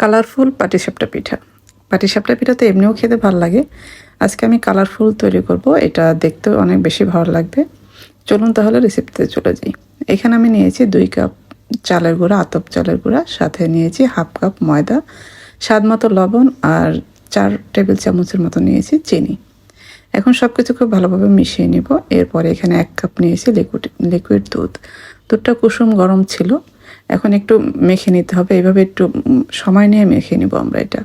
Colourful পাটিসাপটা পিঠা। পাটিসাপটা পিঠা তো এমনিও খেতে ভালো লাগে। আজকে আমি কালারফুল তৈরি করব, এটা দেখতেও অনেক বেশি ভালো লাগবে। চলুন তাহলে রেসিপিতে চলে যাই। এখানে আমি নিয়েছি দুই কাপ চালের গুঁড়া, আতপ চালের গুঁড়া, সাথে নিয়েছি হাফ কাপ ময়দা, স্বাদ মতো লবণ আর চার টেবিল চামচের মতো নিয়েছি চিনি। এখন সব কিছু খুব ভালোভাবে মিশিয়ে নিব। এরপরে এখানে এক কাপ নিয়েছি লিকুইড লিকুইড দুধ। দুধটা কুসুম গরম ছিল। এখন একটু মেখে নিতে হবে। এইভাবে একটু সময় নিয়ে মেখে নিব আমরা এটা।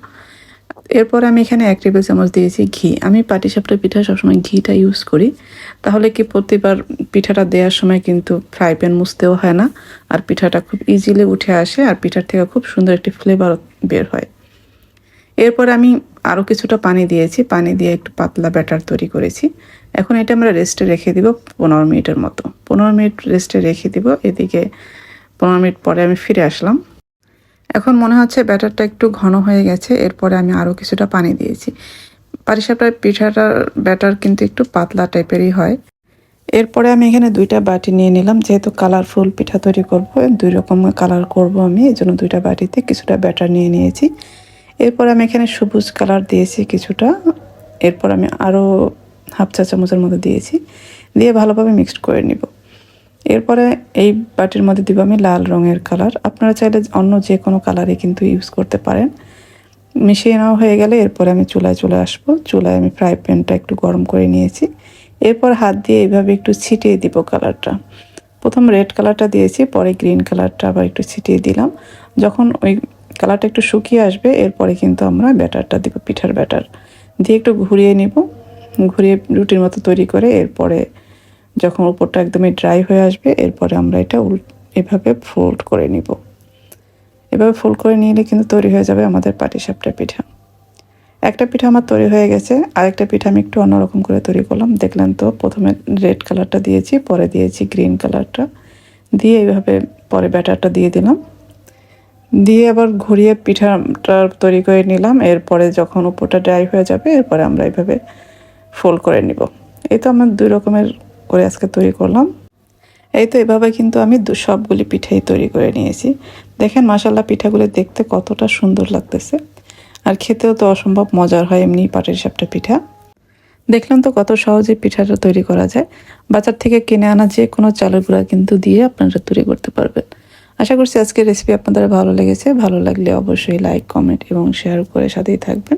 এরপর আমি এখানে এক টেবিল চামচ দিয়েছি ঘি। আমি পাটিসাপটা পিঠা সবসময় ঘিটা ইউজ করি। তাহলে কি প্রতিবার পিঠাটা দেওয়ার সময় কিন্তু ফ্রাই প্যান মুছতেও হয় না। আর পিঠাটা খুব ইজিলি উঠে আসে আর পিঠার থেকে খুব সুন্দর একটি ফ্লেভার বের হয়। এরপর আমি আরও কিছুটা পানি দিয়েছি। পানি দিয়ে একটু পাতলা ব্যাটার তৈরি করেছি। এখন এটা আমরা রেস্টে রেখে দিব পনেরো মিনিটের মতো। পনেরো মিনিট রেস্টে রেখে দিব। এদিকে পনেরো মিনিট পরে আমি ফিরে আসলাম। এখন মনে হচ্ছে ব্যাটারটা একটু ঘন হয়ে গেছে, এরপরে আমি আরও কিছুটা পানি দিয়েছি। পাটিসাপটার পিঠাটার ব্যাটার কিন্তু একটু পাতলা টাইপেরই হয়। এরপরে আমি এখানে দুইটা বাটি নিয়ে নিলাম, যেহেতু কালারফুল পিঠা তৈরি করব, দুই রকম কালার করব আমি, এই জন্য দুইটা বাটিতে কিছুটা ব্যাটার নিয়ে নিয়েছি। এরপর আমি এখানে সবুজ কালার দিয়েছি কিছুটা, এরপর আমি আরও হাফ চা চামচের মতো দিয়েছি, দিয়ে ভালোভাবে মিক্সড করে নিব। এরপরে এই বাটির মধ্যে দিব আমি লাল রঙের কালার আপনারা চাইলে অন্য যে কোনো কালারে কিন্তু ইউজ করতে পারেন। মিশিয়ে নেওয়া হয়ে গেলে এরপরে আমি চুলায় চলে আসব। চুলায় আমি ফ্রাই প্যানটা একটু গরম করে নিয়েছি। এরপর হাত দিয়ে এইভাবে একটু ছিটিয়ে দিব কালারটা প্রথম রেড কালারটা দিয়েছি, পরে গ্রিন কালারটা আবার একটু ছিটিয়ে দিলাম। যখন ওই কালারটা একটু শুকিয়ে আসবে, এরপরে কিন্তু আমরা ব্যাটারটা দিব, পিঠার ব্যাটার দিয়ে একটু ঘুরিয়ে নিব। ঘুরিয়ে রুটির মতো তৈরি করে এরপরে যখন উপরটা একদমই ড্রাই হয়ে আসবে, এরপরে আমরা এটা এভাবে ফোল্ড করে নিব। এভাবে ফোল্ড করে নিলে কিন্তু তৈরি হয়ে যাবে আমাদের পাটিসাপটা পিঠা। একটা পিঠা আমার তৈরি হয়ে গেছে, আরেকটা পিঠা আমি একটু অন্যরকম করে তৈরি করলাম। দেখলেন তো, প্রথমে রেড কালারটা দিয়েছি, পরে দিয়েছি গ্রিন কালারটা দিয়ে এইভাবে পরে ব্যাটারটা দিয়ে দিলাম। দিয়ে আবার ঘুরিয়ে পিঠাটা তৈরি করে নিলাম। এরপরে যখন উপরটা ড্রাই হয়ে যাবে, এরপরে আমরা এইভাবে ফোল্ড করে নিব। এই তো আমার দুই রকমের করে আজকে তৈরি করলাম। এই তো এভাবে কিন্তু আমি সবগুলি পিঠাই তৈরি করে নিয়েছি। দেখেন মাসাল্লাহ পিঠাগুলি দেখতে কতটা সুন্দর লাগতেছে। আর খেতেও তো অসম্ভব মজার হয় এমনি পাটের সাপটা পিঠা। দেখলাম তো কত সহজে পিঠাটা তৈরি করা যায়। বাজার থেকে কিনে আনা যে কোনো চালের গুঁড়া কিন্তু দিয়ে আপনারা তৈরি করতে পারবেন। আশা করছি আজকের রেসিপি আপনাদের ভালো লেগেছে। ভালো লাগলে অবশ্যই লাইক কমেন্ট এবং শেয়ার করে সাথেই থাকবেন।